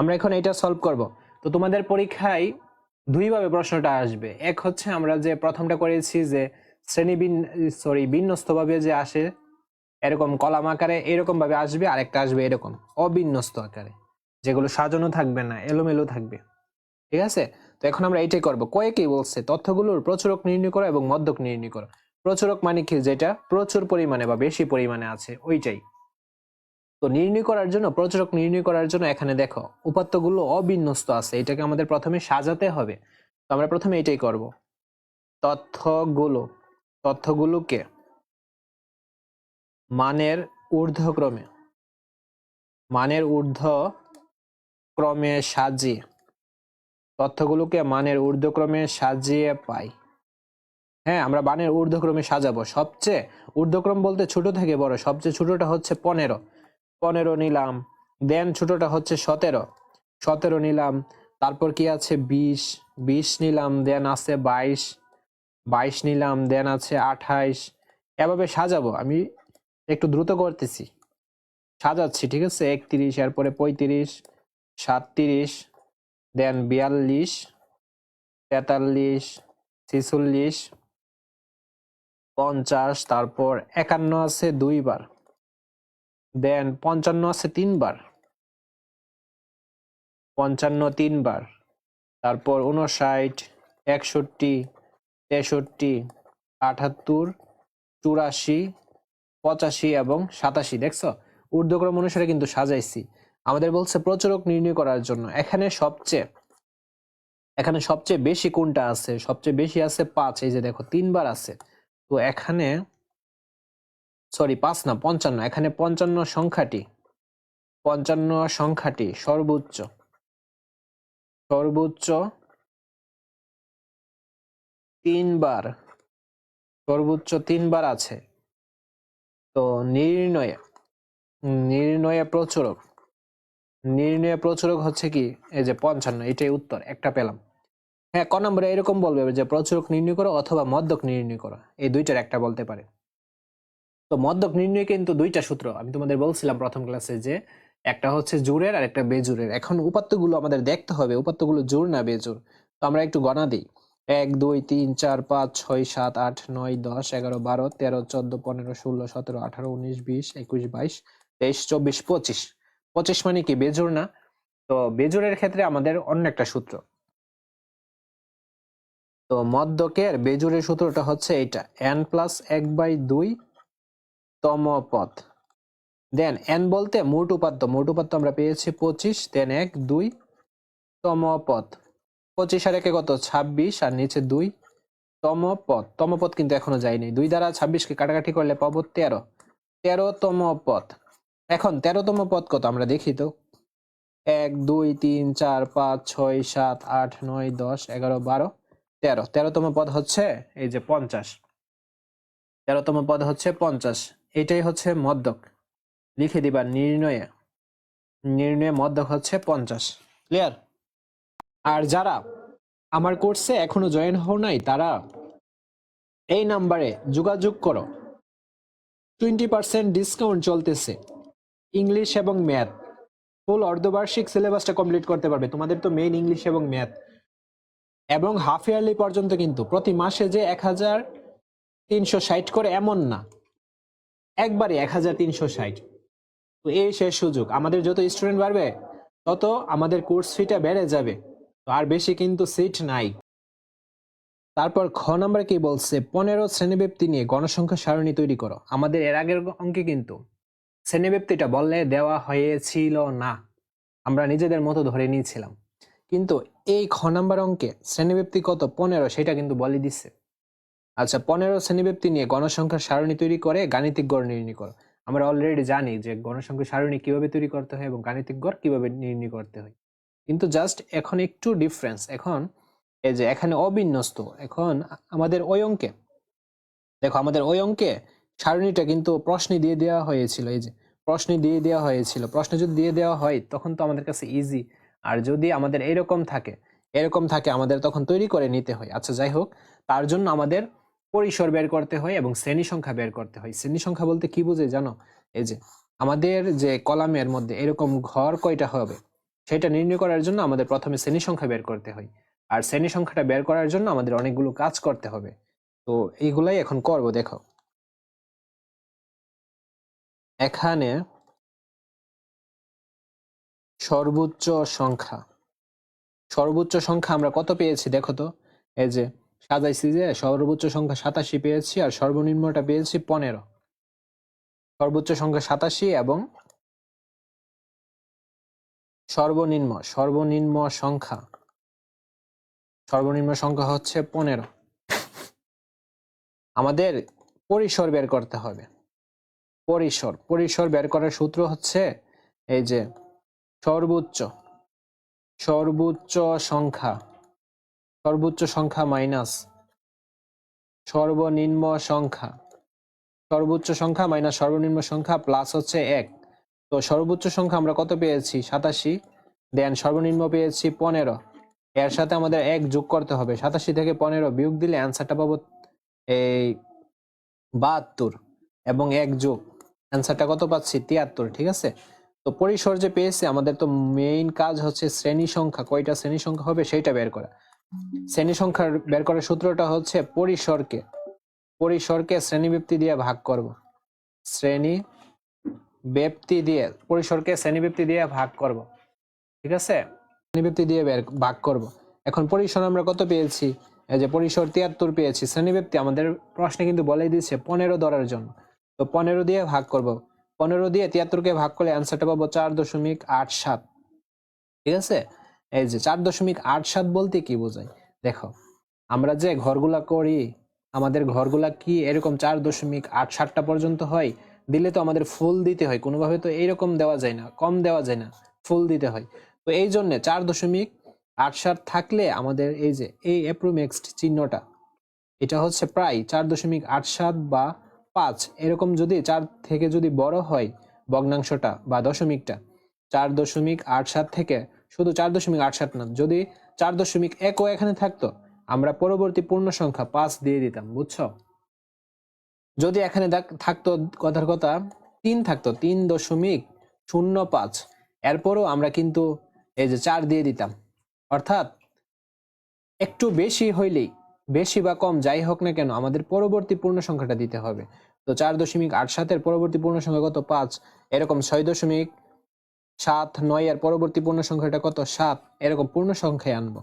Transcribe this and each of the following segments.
আমরা এখন এটা সলভ করব। তো তোমাদের পরীক্ষায় দুইভাবে প্রশ্নটা আসবে। এক হচ্ছে আমরা যে প্রথমটা করেছি যে শ্রেণি সরি বিন্যস্তভাবে যে আসে, এরকম কলাম আকারে এরকম ভাবে আসবে, আরেকটা আসবে এরকম, অবিন্যস্ত আকারে। যেগুলো সাজানো থাকবে না, এলোমেলো থাকবে। ঠিক আছে? তো এখন আমরা এটাই করব। কয়েকেই বলছে, তথ্যগুলোর প্রচুরক নির্ণয় করো এবং মধ্যক নির্ণয় করো। প্রচুরক মানে কি? যেটা প্রচুর পরিমাণে বা বেশি পরিমাণে আছে, ওইটাই। তো নির্ণয় করার জন্য প্রচুরক নির্ণয় করার জন্য এখানে দেখো, উপাত্তগুলো অবিন্যস্ত আছে। এটাকে আমাদের প্রথমে সাজাতে হবে। তো আমরা প্রথমে এটাই করব। তথ্যগুলো, তথ্যগুলোকে মানের ঊর্ধ্বক্রমে, মানের ঊর্ধ্ব ক্রমে সাজিয়ে, তথ্যগুলোকে মানের ঊর্ধ্বক্রমে সাজিয়ে পাই। হ্যাঁ আমরা মানের ঊর্ধ্বক্রমে সাজাবো। সবচেয়ে ঊর্ধ্বক্রম বলতে ছোট থেকে বড়, সবচেয়ে ছোটটা হচ্ছে পনেরো। পনেরো নিলাম। দেন ছোটটা হচ্ছে সতেরো। সতেরো নিলাম। তারপর কি আছে? বিশ। বিশ নিলাম, দেন আছে বাইশ। বাইশ নিলাম, দেন আছে আঠাইশ। এভাবে সাজাবো। আমি একটু দ্রুত করতেছি। সাজাচ্ছি, ঠিক আছে? একত্রিশ, এরপরে পঁয়ত্রিশ, সাতত্রিশ, দেন বিয়াল্লিশ, তেতাল্লিশ, ছিচল্লিশ, পঞ্চাশ, তারপর একান্ন আছে দুইবার। দেন পঞ্চান্ন আছে তিনবার। পঞ্চান্ন তিনবার। তারপর উনষাট একষট্টি, তেষট্টি, আটাত্তর, চুরাশি, পঁচাশি এবং সাতাশি। দেখছ? ঊর্ধ্বক্রম অনুসারে কিন্তু সাজাইছি। আমাদের বলছে প্রচুরক নির্ণয় করার জন্য। এখানে সবচেয়ে এখানে সবচেয়ে বেশি কোনটা আছে? সবচেয়ে বেশি আছে পাঁচ। এই যে দেখো, তিনবার আছে। তো এখানে সরি পাঁচ না, পঞ্চান্ন। এখানে পঞ্চান্ন সংখ্যাটি। পঞ্চান্ন সংখ্যাটি সর্বোচ্চ। সর্বোচ্চ তিনবার। সর্বোচ্চ তিনবার আছে। তো নির্ণয়ে নির্ণয়ে প্রচুরক। নির্ণয়ে প্রচুরক হচ্ছে কি? এই যে পঞ্চান্ন, এটাই উত্তর, একটা পেলাম। হ্যাঁ ক নম্বরে এরকম বলবে যে প্রচুরক নির্ণয় করো অথবা মদ্যক নির্ণয় করো। এই দুইটার একটা বলতে পারে। তো মদ্যক নির্ণয় কিন্তু দুইটা সূত্র। আমি তোমাদের বলছিলাম প্রথম ক্লাসে যে একটা হচ্ছে জোরের আর একটা বেজুরের। এখন উপাত্তগুলো আমাদের দেখতে হবে, উপাত্তগুলো জোর না বেজোর। তো আমরা একটু গণা দিই। এক, দুই, তিন, চার, পাঁচ, ছয়, সাত, আট, নয়, দশ, এগারো, বারো, তেরো, চোদ্দ, পনেরো, ষোলো, সতেরো, আঠারো, উনিশ, বিশ, একুশ, বাইশ, তেইশ, চব্বিশ, পঁচিশ। পঁচিশ মানে কি বেজোর না? তো বেজোরের ক্ষেত্রে আমাদের অন্য একটা সূত্র। তো মদ্যকের বেজুরের সূত্রটা হচ্ছে এটা এন প্লাস এক বাই দুই তম পদ। দেন এন বলতে মোট উপাত্ত। মোট উপাত্ত আমরা পেয়েছি পঁচিশ দেন এক, দুই, তম পদ। পঁচিশ আর একে কত? ছাব্বিশ, আর নিচে দুই, তম পদ। তম পদ কিন্তু এখনও যায়নি। দুই দ্বারা ছাব্বিশকে কাটাকাটি করলে পাবো তেরো। তেরোতম পদ। এখন, তেরোতম পদ কত? আমরা দেখি তো। এক, দুই, তিন, চার, পাঁচ, ছয়, সাত, আট, নয়, দশ, এগারো, বারো, তেরো। তেরোতম পদ হচ্ছে এই যে পঞ্চাশ। তেরোতম পদ হচ্ছে পঞ্চাশ। এটাই হচ্ছে মদ্যক। লিখে দিবা নির্ণয়ে। নির্ণয়ে মদ্যক হচ্ছে পঞ্চাশ। ক্লিয়ার আর যারা আমার কোর্সে এখনও জয়েন হও নাই, তারা এই নাম্বারে যোগাযোগ করো। টোয়েন্টি পার্সেন্ট ডিসকাউন্ট চলতেছে। ইংলিশ এবং ম্যাথ। ফুল অর্ধবার্ষিক সিলেবাসটা কমপ্লিট করতে পারবে। তোমাদের তো মেইন ইংলিশ এবং ম্যাথ। এবং হাফ ইয়ারলি পর্যন্ত কিন্তু প্রতি মাসে যে এক হাজার তিনশো ষাট করে এমন না। একবারে এক হাজার তিনশো ষাট। তো এই শেষ সুযোগ। আমাদের যত স্টুডেন্ট বাড়বে, তত আমাদের কোর্স ফিটা বেড়ে যাবে। তো আর বেশি কিন্তু সিট নাই। তারপর খ নাম্বার কি বলছে, পনেরো শ্রেণীব্যক্তি নিয়ে গণসংখ্যা সারণী তৈরি করো। আমাদের এর আগের অঙ্কে কিন্তু শ্রেণীব্যক্তিটা বললে দেওয়া হয়েছিল না। আমরা নিজেদের মতো ধরে নিয়েছিলাম। কিন্তু এই খ নাম্বার অঙ্কে শ্রেণীব্যক্তি কত? পনেরো, সেটা কিন্তু বলে দিচ্ছে আচ্ছা পনেরো শ্রেণীব্যক্তি নিয়ে গণসংখ্যার সারণী তৈরি করে গাণিতিক গড় নির্ণয় করো। আমরা অলরেডি জানি যে গণসংখ্যা সারণী কীভাবে তৈরি করতে হয় এবং গাণিতিক গড় কীভাবে নির্ণয় করতে হয়। কিন্তু জাস্ট এখন একটু ডিফারেন্স এখন এই যে এখানে অবিন্যস্ত, এখন আমাদের ওই অঙ্কে, দেখো আমাদের ওই অঙ্কে সারণীটা কিন্তু প্রশ্নে দিয়ে দেওয়া হয়েছিল, এই যে প্রশ্নে দিয়ে দেওয়া হয়েছিল। প্রশ্নে যদি দিয়ে দেওয়া হয় তখন তো আমাদের কাছে ইজি আর যদি আমাদের এরকম থাকে এরকম থাকে আমাদের তখন তৈরি করে নিতে হয়। আচ্ছা যাই হোক, তার জন্য আমাদের পরিসর বের করতে হয় এবং শ্রেণি সংখ্যা বের করতে হয়। শ্রেণি সংখ্যা বলতে কি বুঝে জানো? এই যে আমাদের যে কলামের মধ্যে এরকম ঘর কয়টা হবে? সেটা নির্ণয় করার জন্য আমাদের প্রথমে শ্রেণি সংখ্যা বের করতে হয়। আর শ্রেণি সংখ্যাটা বের করার জন্য আমাদের অনেকগুলো কাজ করতে হবে। তো এইগুলাই এখন করব, দেখো। এখানে সর্বোচ্চ সংখ্যা। সর্বোচ্চ সংখ্যা আমরা কত পেয়েছি, দেখো তো? এই যে সাজাইছি যে সর্বোচ্চ সংখ্যা সাতাশি পেয়েছি আর সর্বনিম্নটা পেয়েছি পনেরো। সর্বোচ্চ সংখ্যা সাতাশি এবং সর্বনিম্ন সর্বনিম্ন সংখ্যা। সর্বনিম্ন সংখ্যা হচ্ছে পনেরো। আমাদের পরিসর বের করতে হবে। পরিসর পরিসর বের করার সূত্র হচ্ছে এই যে সর্বোচ্চ সর্বোচ্চ সংখ্যা। সর্বোচ্চ সংখ্যা মাইনাস সর্বনিম্ন সংখ্যা। সর্বোচ্চ সংখ্যা মাইনাস সর্বনিম্ন সংখ্যা প্লাস হচ্ছে এক। তো সর্বোচ্চ সংখ্যা আমরা কত পেয়েছি? সাতাশি। দেন সর্বনিম্ন পেয়েছি পনেরো। এর সাথে আমাদের এক যোগ করতে হবে। সাতাশি থেকে পনেরো বিয়োগ দিলে অ্যান্সারটা পাবো এই বাহাত্তর এবং এক যোগ। অ্যান্সারটা কত পাচ্ছি? তিয়াত্তর, ঠিক আছে? তো পরিসর যে পেয়েছে, আমাদের তো মেইন কাজ হচ্ছে শ্রেণি সংখ্যা। কয়টা শ্রেণি সংখ্যা হবে, সেইটা বের করা। শ্রেণি সংখ্যা বের করার সূত্রটা হচ্ছে পরিসরকে। পরিসরকে শ্রেণীব্যক্তি দিয়ে ভাগ করব। শ্রেণি ব্যক্তি দিয়ে, পরিসরকে শ্রেণীব্যক্তি দিয়ে ভাগ করব। ঠিক আছে? শ্রেণীব্যক্তি দিয়ে ভাগ করব। এখন পরিসর আমরা কত পেয়েছি? এই যে পরিসর তিয়াত্তর পেয়েছি। শ্রেণীব্যক্তি আমাদের প্রশ্নে কিন্তু বলেই দিচ্ছে পনেরো ধরার জন্য। তো পনেরো দিয়ে ভাগ করব। পনেরো দিয়ে তিয়াত্তরকে ভাগ করলে অ্যান্সারটা পাবো চার দশমিক আট সাত। ঠিক আছে? এই যে চার দশমিক আট সাত বলতে কি বোঝায়? দেখো, আমরা যে ঘরগুলা করি, আমাদের ঘরগুলা কি এরকম চার দশমিক আট সাতটা পর্যন্ত হয়? দিলে তো আমাদের ফুল দিতে হয়, কোনোভাবে তো এইরকম দেওয়া যায় না, কম দেওয়া যায় না, ফুল দিতে হয়। তো এই জন্যে চার দশমিক আট সাত থাকলে আমাদের এই যে এই অ্যাপ্রোমেক্সড চিহ্নটা, এটা হচ্ছে প্রায় চার দশমিক আট সাত বা পাঁচ, এরকম যদি চার থেকে যদি বড় হয়, ভগ্নাংশটা বা দশমিকটা, চার দশমিক আট সাত থেকে শুধু চার দশমিক আট সাত না যদি চার দশমিক একও এখানে থাকতো, আমরা পরবর্তী পূর্ণ সংখ্যা পাঁচ দিয়ে দিতাম, বুঝছ? যদি এখানে থাকতো কথার কথা, তিন থাকতো, তিন দশমিক শূন্য পাঁচ। এরপরও আমরা কিন্তু এই যে চার দিয়ে দিতাম। অর্থাৎ একটু বেশি হইলেই, বেশি বা কম, যাই হোক না কেন, আমাদের পরবর্তী পূর্ণ সংখ্যাটা দিতে হবে। তো চার দশমিক আট সাতের পরবর্তী পূর্ণ সংখ্যা কত? পাঁচ। এরকম ছয় দশমিক সাত, নয় আর পরবর্তী পূর্ণ সংখ্যাটা কত? সাত। এরকম পূর্ণ সংখ্যায় আনব।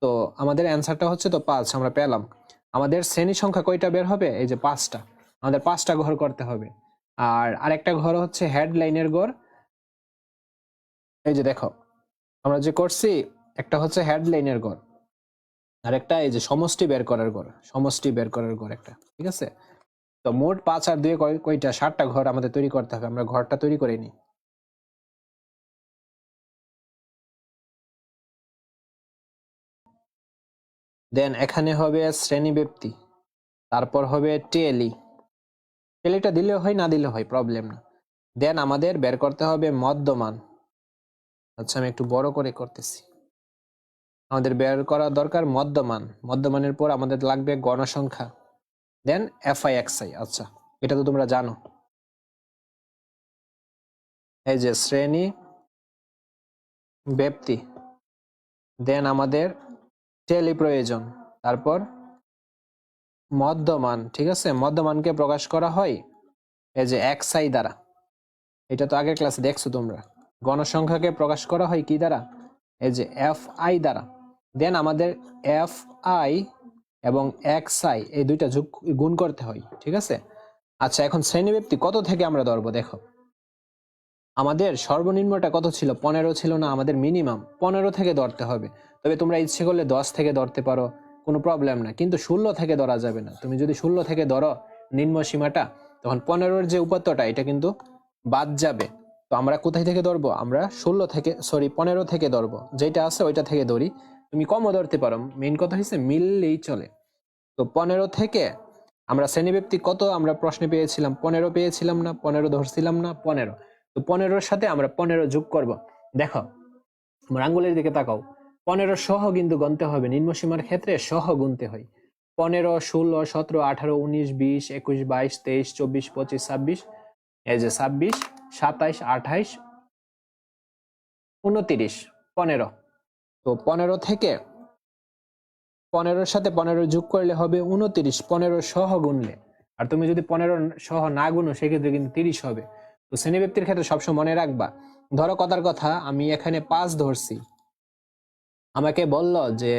তো আমাদের অ্যান্সারটা হচ্ছে তো পাঁচ, আমরা পেলাম। আমাদের শ্রেণি সংখ্যা কয়টা বের হবে? এই যে পাঁচটা। আমাদের পাঁচটা ঘর করতে হবে। আর আরেকটা ঘর হচ্ছে হেডলাইনের ঘর। এই যে দেখো, আমরা যে করছি, একটা হচ্ছে হেডলাইনের ঘর। আর একটা এই যে সমষ্টি বের করার ঘর। সমষ্টি বের করার ঘর একটা, ঠিক আছে? তো মোট পাঁচ আর দুয়ে কয়- কয়টা? ষাটটা ঘর আমাদের তৈরি করতে হবে। আমরা ঘরটা তৈরি করে নিই। দেন এখানে হবে শ্রেণি ব্যক্তি তারপর হবে টেলি। টেলিটা দিলে হয়, না দিলে হয় প্রবলেম না। দেন আমাদের বের করতে হবে মদ্যমান আচ্ছা আমি একটু বড় করে করতেছি। আমাদের বের করা দরকার মদ্যমান মদ্যমানের পর আমাদের লাগবে গণসংখ্যা। দেন এফআই এক্সআই আচ্ছা এটা তো তোমরা জানো। এই যে শ্রেণি ব্যক্তি দেন আমাদের টেলি প্রয়োজন তারপর মধ্যমান ঠিক আছে? মধ্যমানকে প্রকাশ করা হয় এই যে এক্সআই দ্বারা। এটা তো আগের ক্লাসে দেখছ তোমরা। গণসংখ্যাকে প্রকাশ করা হয় কি দ্বারা? এই যে এফ আই দ্বারা। দেন আমাদের এফ আই এবং এক্স আই এই দুইটা গুণ করতে হয়, ঠিক আছে? আচ্ছা এখন শ্রেণীব্যক্তি কত থেকে আমরা ধরবো? দেখো। আমাদের সর্বনিম্নটা কত ছিল? পনেরো ছিল না, আমাদের মিনিমাম পনেরো থেকে ধরতে হবে। তবে তোমরা ইচ্ছে করলে দশ থেকে ধরতে পারো, কোনো প্রবলেম না। কিন্তু ষোলো থেকে ধরা যাবে না। তুমি যদি ষোলো থেকে ধরো নিম্ন সীমাটা, তখন পনেরোর যে উপাত্তটা এটা কিন্তু বাদ যাবে। তো আমরা কোথায় থেকে ধরবো? আমরা ষোলো থেকে সরি পনেরো থেকে ধরবো। যেটা আছে ওইটা থেকে ধরি। তুমি কমও ধরতে পারো। মেইন কথা হচ্ছে মিললেই চলে। তো পনেরো থেকে আমরা শ্রেণীব্যক্তি কত? আমরা প্রশ্নে পেয়েছিলাম, পনেরো পেয়েছিলাম না, পনেরো ধরছিলাম না, পনেরো। তো পনেরোর সাথে আমরা পনেরো যোগ করব। দেখো, আমার আঙ্গুলের দিকে তাকাও। পনেরো সহ কিন্তু গুনতে হবে। নিম্ন সীমার ক্ষেত্রে সহ গুনতে হয়। পনেরো, ষোলো, সতেরো, আঠারো, উনিশ, বিশ, একুশ, বাইশ, তেইশ, চব্বিশ, পঁচিশ, ছাব্বিশ, এই যে ছাব্বিশ, সাতাইশ, আঠাইশ, উনতিরিশ, পনেরো। তো পনেরো থেকে পনেরোর সাথে পনেরো যোগ করলে হবে উনতিরিশ। পনেরো সহ গুনলে। আর তুমি যদি পনেরো সহ না গুনো, সেক্ষেত্রে কিন্তু তিরিশ হবে। তো শ্রেণীব্যক্তির ক্ষেত্রে সবসময় মনে রাখবা, ধরো কথার কথা, আমি এখানে পাঁচ ধরছি। আমাকে বলল যে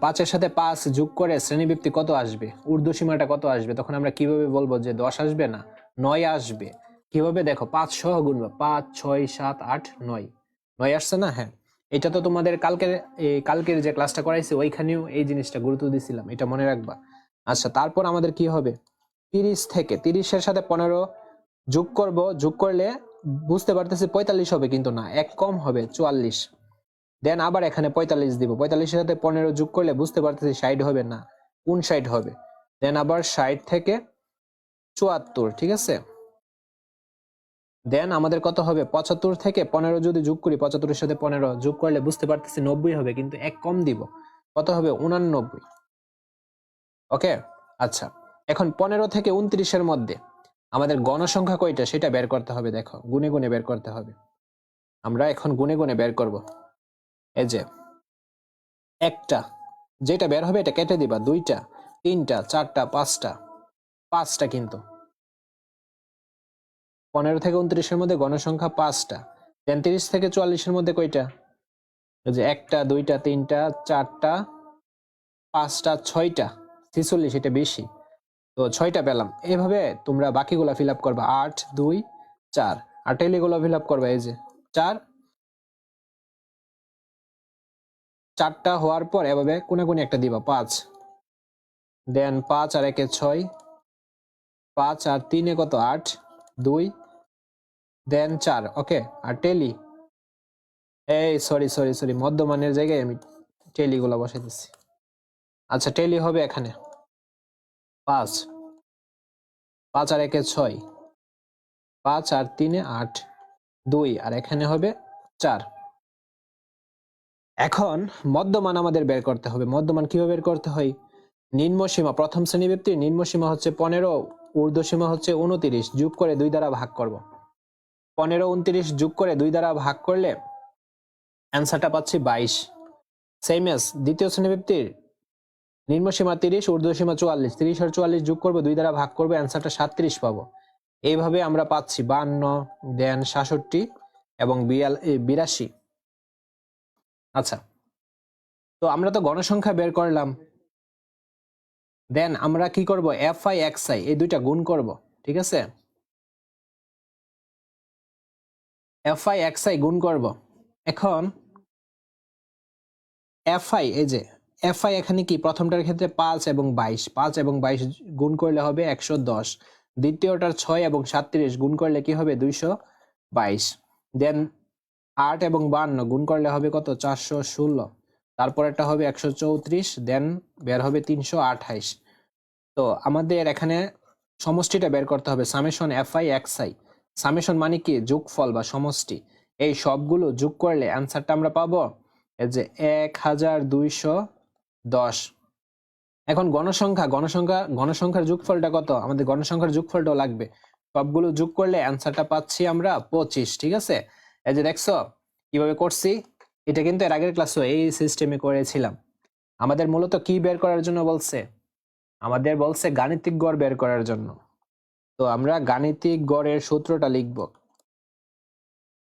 পাঁচের সাথে পাঁচ যোগ করে শ্রেণীবৃত্তি কত আসবে? ঊর্ধ্ব সীমাটা কত আসবে? তখন আমরা কীভাবে বলব যে দশ আসবে না? নয় আসবে। কীভাবে? দেখো, পাঁচ সহ গুনবো পাঁচ, ছয়, সাত, আট, নয়। নয় আসছে না? হ্যাঁ। এটা তো তোমাদের কালকের এই কালকের যে ক্লাসটা করাইছি, ওইখানেও এই জিনিসটা গুরুত্ব দিছিলাম। এটা মনে রাখবা। আচ্ছা তারপর আমাদের কি হবে? তিরিশ থেকে, তিরিশের সাথে পনেরো যোগ করব, যোগ করলে বুঝতে পারতেছি পঁয়তাল্লিশ হবে কিন্তু না, এক কম হবে চুয়াল্লিশ। দেন আবার এখানে পঁয়তাল্লিশ দিব, পঁয়তাল্লিশের সাথে পনেরো যোগ করলে বুঝতে পারতেছি ষাট হবে না, কোন ষাট হবে? দেন আবার ষাট থেকে চুয়াত্তর, ঠিক আছে? দেন আমাদের কত হবে? পঁচাত্তর থেকে পনেরো যদি যোগ করি, পঁচাত্তরের সাথে পনেরো যোগ করলে বুঝতে পারতেছি নব্বই হবে, কিন্তু এক কম দিব। কত হবে? উনানব্বই। ওকে আচ্ছা। এখন পনেরো থেকে উনত্রিশের মধ্যে আমাদের গণসংখ্যা কয়টা সেটা বের করতে হবে, দেখো। গুনে গুনে বের করতে হবে। আমরা এখন গুনে গুনে বের করব। এই যে, একটা, যেটা বের হবে এটা কেটে দিবা। দুইটা, তিনটা, চারটা, পাঁচটা পাঁচটা কিন্তু। পনেরো থেকে উনত্রিশের মধ্যে গণসংখ্যা পাঁচটা। দেন তিরিশ থেকে চুয়াল্লিশের মধ্যে কয়টা? যে একটা, দুইটা, তিনটা, চারটা, পাঁচটা, ছয়টা, ছিচল্লিশ, এটা বেশি। তো ছয়টা পেলাম। এইভাবে তোমরা বাকিগুলা ফিল আপ করবা। আট, দুই, চার। আর টেলিগুলো ফিল আপ করবা, এই যে চার। চারটা হওয়ার পর এভাবে কোনে কোনে একটা দিবা, পাঁচ। দেন পাঁচ আর একে ছয়। পাঁচ আর তিনে কত? আট, দুই। দেন চার, ওকে। আর টেলি এই সরি সরি সরি মধ্যমানের জায়গায় আমি টেলিগুলো বসাই দিচ্ছি আচ্ছা টেলি হবে এখানে। পাঁচ। পাঁচ আর একে ছয়। পাঁচ আর তিনে আট। দুই, আর এখানে হবে চার। এখন মধ্যমান আমাদের বের করতে হবে। মধ্যমান কীভাবে বের করতে হয়? নিম্ন সীমা, প্রথম শ্রেণি ব্যক্তির নিম্ন সীমা হচ্ছে পনেরো, ঊর্ধ্ব সীমা হচ্ছে উনতিরিশ। যোগ করে দুই দ্বারা ভাগ করব। পনেরো, উনতিরিশ যোগ করে দুই দ্বারা ভাগ করলে অ্যান্সারটা পাচ্ছি বাইশ। সেম এস দ্বিতীয় শ্রেণি নিম্ন সীমা তিরিশ, ঊর্ধ্ব সীমা চুয়াল্লিশ। তিরিশ আর চুয়াল্লিশ যোগ করব দুই দ্বারা ভাগ করব, অ্যান্সারটা সাতত্রিশ পাবো। এইভাবে আমরা পাচ্ছি বান্ন, দেন সাতষট্টি এবং বিয়াল বিরাশি। আচ্ছা তো আমরা তো গণসংখ্যা বের করলাম। দেন আমরা কি করব? এফ আই এক্স আই এই দুইটা গুণ করব, ঠিক আছে? এফ আই এক্স আই গুণ করব। এখন এফ আই এই যে এফ আই এখানে কি? প্রথমটার ক্ষেত্রে পাঁচ এবং বাইশ। পাঁচ এবং বাইশ গুণ করলে হবে একশো দশ। দ্বিতীয়টার ছয় এবং সাতত্রিশ গুণ করলে কি হবে? দুইশো বাইশ। দেন আট এবং বান্ন গুণ করলে হবে কত? চারশো ষোলো। তারপরেরটা হবে একশো চৌত্রিশ। দেন বের হবে তিনশো আঠাইশ। তো আমাদের এখানে সমষ্টিটা বের করতে হবে। Summation F I X I summation মানে কি? যোগফল বা সমষ্টি। এই সবগুলো যোগ করলে অ্যান্সারটা আমরা পাবো? যে এক হাজার দুইশো দশ। এখন গণসংখ্যা গণসংখ্যা, গণসংখ্যার যোগফলটা কত? আমাদের গণসংখ্যার যোগফলটাও লাগবে। সবগুলো যোগ করলে অ্যান্সারটা পাচ্ছি আমরা পঁচিশ, ঠিক আছে? এই যে দেখছ, কীভাবে করছি? এটা কিন্তু এর আগের ক্লাসও এই সিস্টেমে করেছিলাম। আমাদের মূলত কি বের করার জন্য বলছে? আমাদের বলছে গাণিতিক গড় বের করার জন্য। তো আমরা গাণিতিক গড়ের সূত্রটা লিখব।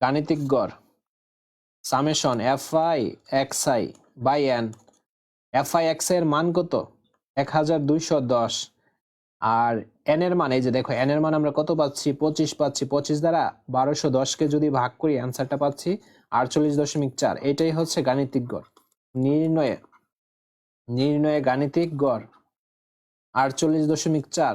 গাণিতিক গড় summation F I X I by N F I এক্সের মান কত? এক হাজার দুইশো দশ। আর এন এর মান, এই যে দেখো এন এর মান আমরা কত পাচ্ছি? পঁচিশ পাচ্ছি। পঁচিশ দ্বারা বারোশো দশকে যদি ভাগ করি অ্যান্সারটা পাচ্ছি আটচল্লিশ দশমিক চার। এটাই হচ্ছে গাণিতিক গড়। নির্ণয়ে নির্ণয়ে গাণিতিক গড় আটচল্লিশ দশমিক চার।